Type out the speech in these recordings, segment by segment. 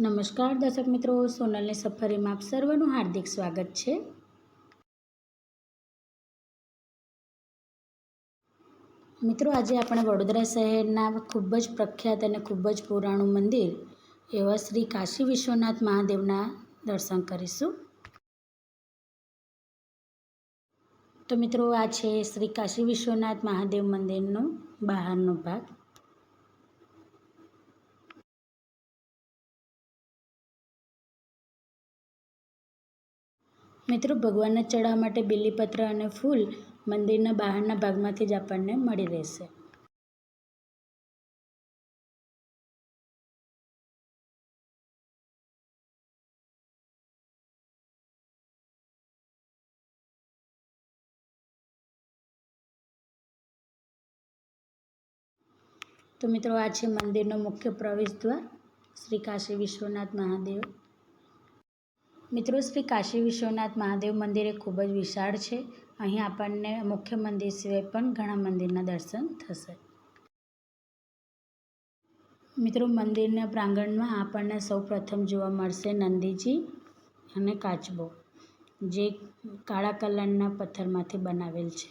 નમસ્કાર દર્શક મિત્રો, સોનલની સફરીમાં આપ સર્વનું હાર્દિક સ્વાગત છે. મિત્રો, આજે આપણે વડોદરા શહેરના ખૂબ જ પ્રખ્યાત અને ખૂબ જ પુરાણું મંદિર એવા શ્રી કાશી વિશ્વનાથ મહાદેવના દર્શન કરીશું. તો મિત્રો, આ છે શ્રી કાશી વિશ્વનાથ મહાદેવ મંદિરનો બહારનો ભાગ. મિત્રો, ભગવાનને ચડાવવા માટે બિલીપત્ર અને ફૂલ મંદિરના બહારના ભાગમાંથી જ આપણને મળી રહેશે. તો મિત્રો, આ છે મંદિરનો મુખ્ય પ્રવેશ દ્વાર શ્રી કાશી વિશ્વનાથ મહાદેવ. મિત્રો, શ્રી કાશી વિશ્વનાથ મહાદેવ મંદિર એ ખૂબ જ વિશાળ છે. અહીં આપણને મુખ્ય મંદિર સિવાય પણ ઘણા મંદિરના દર્શન થશે. મિત્રો, મંદિરના પ્રાંગણમાં આપણને સૌ પ્રથમ જોવા મળશે નંદીજી અને કાચબો, જે કાળા કલરના પથ્થરમાંથી બનાવેલ છે.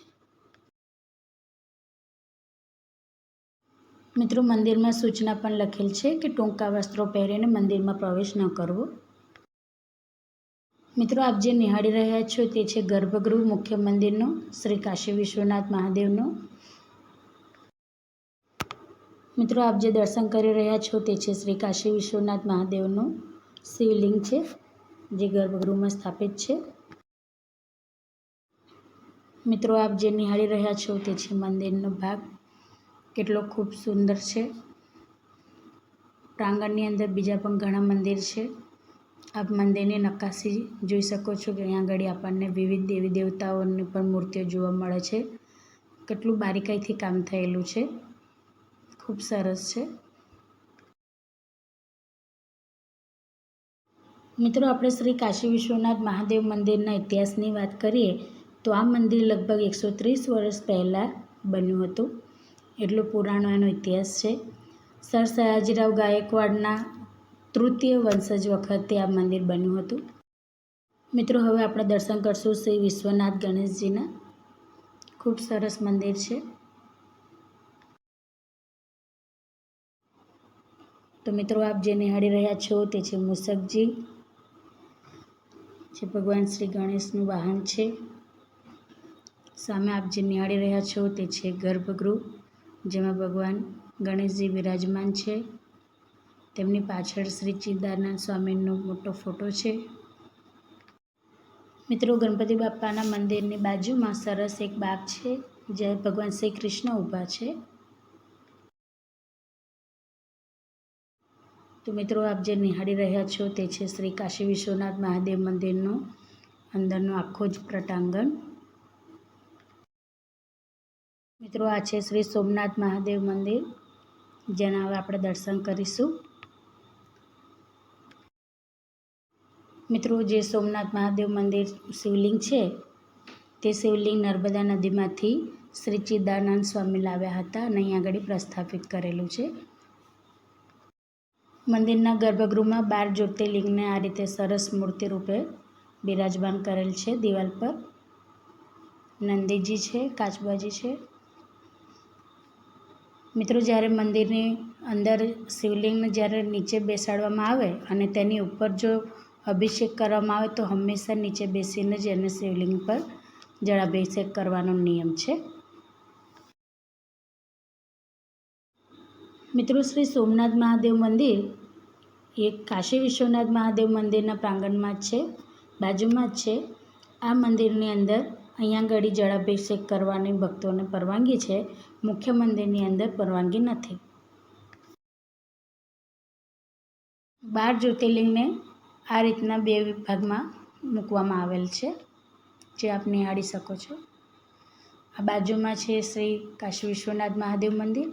મિત્રો, મંદિરમાં સૂચના પણ લખેલ છે કે ટૂંકા વસ્ત્રો પહેરીને મંદિરમાં પ્રવેશ ન કરવો. મિત્રો, આપ જે નિહાળી રહ્યા છો તે છે ગર્ભગૃહ મુખ્ય મંદિરનો, શ્રી કાશી વિશ્વનાથ મહાદેવનો. મિત્રો, આપ જે દર્શન કરી રહ્યા છો તે છે શ્રી કાશી વિશ્વનાથ મહાદેવનું શિવલિંગ છે, જે ગર્ભગૃહમાં સ્થાપિત છે. મિત્રો, આપ જે નિહાળી રહ્યા છો તે છે મંદિરનો ભાગ. કેટલો ખૂબ સુંદર છે. પ્રાંગણની અંદર બીજા પણ ઘણા મંદિર છે. આપ મંદિરની નક્કાશી જોઈ શકો છો કે અહીંયા આગળ આપણને વિવિધ દેવી દેવતાઓની પણ મૂર્તિઓ જોવા મળે છે. કેટલું બારીકાઈથી કામ થયેલું છે. ખૂબ સરસ છે. મિત્રો, આપણે શ્રી કાશી વિશ્વનાથ મહાદેવ મંદિરના ઇતિહાસની વાત કરીએ, તો આ મંદિર લગભગ એકસો ત્રીસ વર્ષ પહેલાં બન્યું હતું. એટલો પુરાણો એનો ઇતિહાસ છે. સર સયાજીરાવ ગાયકવાડના તૃતીય વંશજ વખતે આ મંદિર બન્યું હતું. મિત્રો, હવે આપણે દર્શન કરશું શ્રી વિશ્વનાથ ગણેશજીના. ખૂબ સરસ મંદિર છે. તો મિત્રો, આપ જે નિહાળી રહ્યા છો તે છે મુસકજી જે ભગવાન શ્રી ગણેશનું વાહન છે. સામે આપ જે નિહાળી રહ્યા છો તે છે ગર્ભગૃહ, જેમાં ભગવાન ગણેશજી બિરાજમાન છે. તેમની પાછળ શ્રી ચિદાનંદ સ્વામીનો મોટો ફોટો છે. મિત્રો, ગણપતિ બાપાના મંદિરની બાજુમાં સરસ એક બાગ છે, જ્યાં ભગવાન શ્રી કૃષ્ણ ઊભા છે. તો મિત્રો, આપ જે નિહાળી રહ્યા છો તે છે શ્રી કાશી વિશ્વનાથ મહાદેવ મંદિરનો અંદરનો આખો જ પ્રટાંગણ. મિત્રો, આ છે શ્રી સોમનાથ મહાદેવ મંદિર, જેના હવે આપણે દર્શન કરીશું. મિત્રો, જે સોમનાથ મહાદેવ મંદિર શિવલિંગ છે, તે શિવલિંગ નર્મદા નદીમાંથી શ્રી ચિદાનંદ સ્વામી લાવ્યા હતા અને અહીં આગળ પ્રસ્થાપિત કરેલું છે. મંદિરના ગર્ભગૃહમાં બાર જ્યોતિર્લિંગને આ રીતે સરસ મૂર્તિ રૂપે બિરાજમાન કરેલ છે. દિવાલ પર નંદીજી છે, કાચબાજી છે. મિત્રો, જ્યારે મંદિરની અંદર શિવલિંગને જ્યારે નીચે બેસાડવામાં આવે અને તેની ઉપર જો અભિષેક કરવામાં આવે તો હંમેશા નીચે બેસીને જ એને શિવલિંગ પર જળાભિષેક કરવાનો નિયમ છે. મિત્રો, શ્રી સોમનાથ મહાદેવ મંદિર એ કાશી વિશ્વનાથ મહાદેવ મંદિરના પ્રાંગણમાં છે, બાજુમાં જ છે. આ મંદિરની અંદર અહીંયા આગળ જળાભિષેક કરવાની ભક્તોને પરવાનગી છે, મુખ્ય મંદિરની અંદર પરવાનગી નથી. બાર જ્યોતિર્લિંગને આ રીતના બે વિભાગમાં મૂકવામાં આવેલ છે, જે આપ નિહાળી શકો છો. આ બાજુમાં છે શ્રી કાશી વિશ્વનાથ મહાદેવ મંદિર.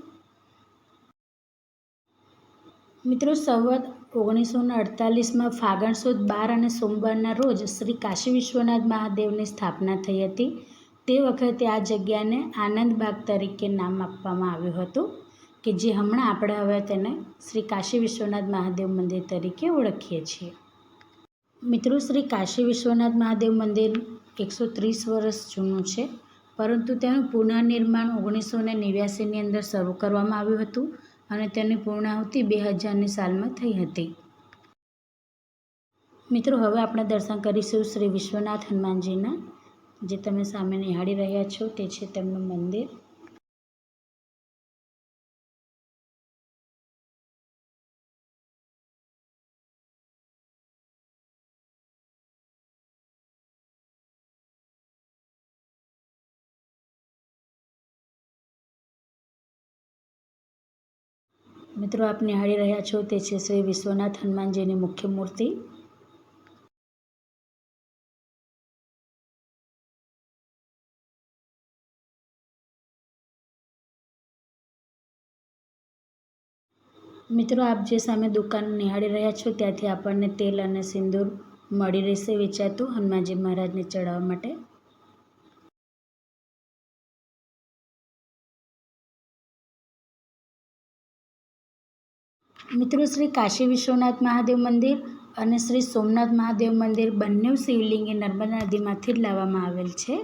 મિત્રો, સંવત ઓગણીસો ને અડતાલીસમાં ફાગણ સુદ બાર અને સોમવારના રોજ શ્રી કાશી વિશ્વનાથ મહાદેવની સ્થાપના થઈ હતી. તે વખતે આ જગ્યાને આનંદબાગ તરીકે નામ આપવામાં આવ્યું હતું, કે જે હમણાં આપણે હવે તેને શ્રી કાશી વિશ્વનાથ મહાદેવ મંદિર તરીકે ઓળખીએ છીએ. મિત્રો, શ્રી કાશી વિશ્વનાથ મહાદેવ મંદિર એકસો ત્રીસ વર્ષ જૂનું છે. પરંતુ તેનું પુનઃનિર્માણ ઓગણીસો ને નેવ્યાસીની અંદર શરૂ કરવામાં આવ્યું હતું અને તેની પૂર્ણાહુતિ બે હજારની સાલમાં થઈ હતી. મિત્રો, હવે આપણે દર્શન કરીશું શ્રી વિશ્વનાથ હનુમાનજીના, જે તમે સામે નિહાળી રહ્યા છો, તે છે તેમનું મંદિર. મિત્રો આપ નિહાળી રહ્યા છો તે છે શ્રી વિશ્વનાથ હનુમાનજીની મુખ્ય મૂર્તિ. મિત્રો, આપ જે સામે દુકાન નિહાળી રહ્યા છો, ત્યાંથી આપણને તેલ અને સિંદૂર મળી રહેશે વેચાતું હનુમાનજી મહારાજને ચડાવવા માટે. મિત્રો, શ્રી કાશી વિશ્વનાથ મહાદેવ મંદિર અને શ્રી સોમનાથ મહાદેવ મંદિર બંને શિવલિંગ નર્મદા નદીમાંથી જ લાવવામાં આવેલ છે.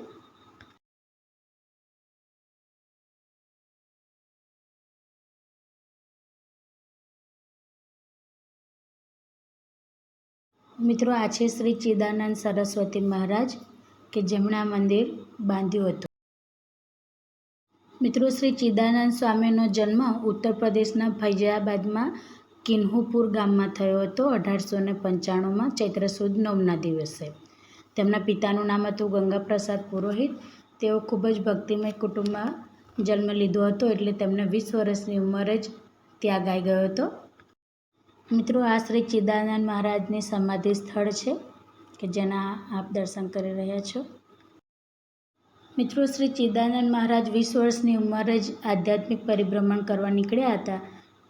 મિત્રો, આ છે શ્રી ચિદાનંદ સરસ્વતી મહારાજ કે જેમણે આ મંદિર બાંધ્યું હતું. મિત્રો, શ્રી ચિદાનંદ સ્વામીનો જન્મ ઉત્તર પ્રદેશના ફૈજાબાદમાં કિન્હુપુર ગામમાં થયો હતો. અઢારસો ને પંચાણુંમાં ચૈત્ર સુદ નવમના દિવસે. તેમના પિતાનું નામ હતું ગંગાપ્રસાદ પુરોહિત. તેઓ ખૂબ જ ભક્તિમય કુટુંબમાં જન્મ લીધો હતો એટલે તેમને વીસ વર્ષની ઉંમરે જ ત્યાગ આવી ગયો હતો. મિત્રો, આ શ્રી ચિદાનંદ મહારાજની સમાધિ સ્થળ છે, કે જેના આપ દર્શન કરી રહ્યા છો. મિત્રો, શ્રી ચિદાનંદ મહારાજ વીસ વર્ષની ઉંમરે જ આધ્યાત્મિક પરિભ્રમણ કરવા નીકળ્યા હતા.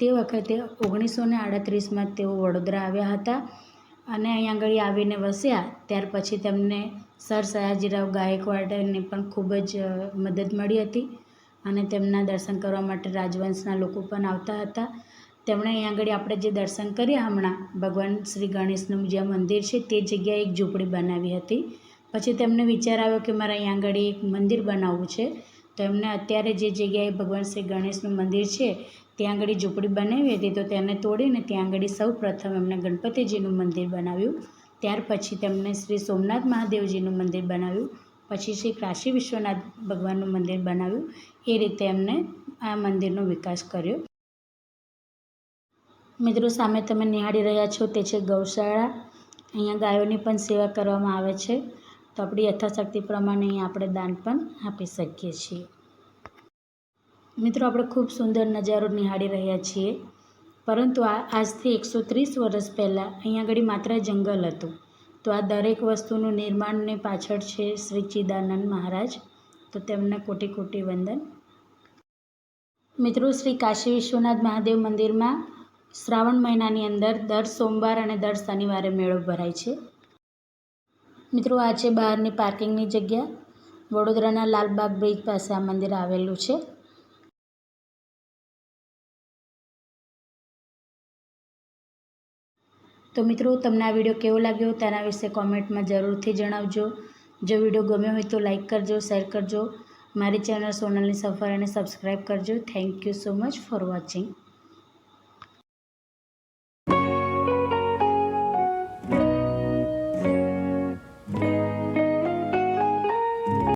તે વખતે ઓગણીસો ને આડત્રીસમાં તેઓ વડોદરા આવ્યા હતા અને અહીં આગળ આવીને વસ્યા. ત્યાર પછી તેમને સર સયાજીરાવ ગાયકવાડને પણ ખૂબ જ મદદ મળી હતી અને તેમના દર્શન કરવા માટે રાજવંશના લોકો પણ આવતા હતા. તેમણે અહીં આગળ આપણે જે દર્શન કર્યા હમણાં, ભગવાન શ્રી ગણેશનું જે મંદિર છે તે જગ્યાએ એક ઝૂંપડી બનાવી હતી. પછી તેમને વિચાર આવ્યો કે મારે અહીં આગળ એક મંદિર બનાવવું છે. તો એમને અત્યારે જે જગ્યાએ ભગવાન શ્રી ગણેશનું મંદિર છે, ત્યાં આગળ ઝૂંપડી બનાવી હતી. તો તેને તોડીને ત્યાં આગળ સૌ પ્રથમ એમણે ગણપતિજીનું મંદિર બનાવ્યું. ત્યાર પછી તેમણે શ્રી સોમનાથ મહાદેવજીનું મંદિર બનાવ્યું. પછી શ્રી કાશી વિશ્વનાથ ભગવાનનું મંદિર બનાવ્યું. એ રીતે એમને આ મંદિરનો વિકાસ કર્યો. મિત્રો, સામે તમે નિહાળી રહ્યા છો તે છે ગૌશાળા. અહીંયા ગાયોની પણ સેવા કરવામાં આવે છે. તો આપણી યથાશક્તિ પ્રમાણે આપણે દાન પણ આપી શકીએ છીએ. મિત્રો, આપણે ખૂબ સુંદર નજારો નિહાળી રહ્યા છીએ, પરંતુ આ આજથી એકસો ત્રીસ વર્ષ પહેલાં અહીંયા આગળ માત્ર જંગલ હતું. તો આ દરેક વસ્તુનું નિર્માણની પાછળ છે શ્રી ચિદાનંદ મહારાજ. તો તેમને કોટી કોટી વંદન. મિત્રો, શ્રી કાશી વિશ્વનાથ મહાદેવ મંદિરમાં શ્રાવણ મહિનાની અંદર દર સોમવાર અને દર શનિવારે મેળો ભરાય છે. મિત્રો આ છે બહારની પાર્કિંગની જગ્યા વડોદરાના લાલબાગ બ્રિજ પાસે આ મંદિર આવેલું છે. તો મિત્રો, તમને આ વીડિયો કેવો લાગ્યો તેના વિશે કોમેન્ટમાં જરૂરથી જણાવજો. જો વીડિયો ગમ્યો હોય તો લાઇક કરજો, શેર કરજો. મારી ચેનલ સોનલની સફર અને સબસ્ક્રાઈબ કરજો. Thank you so much for watching.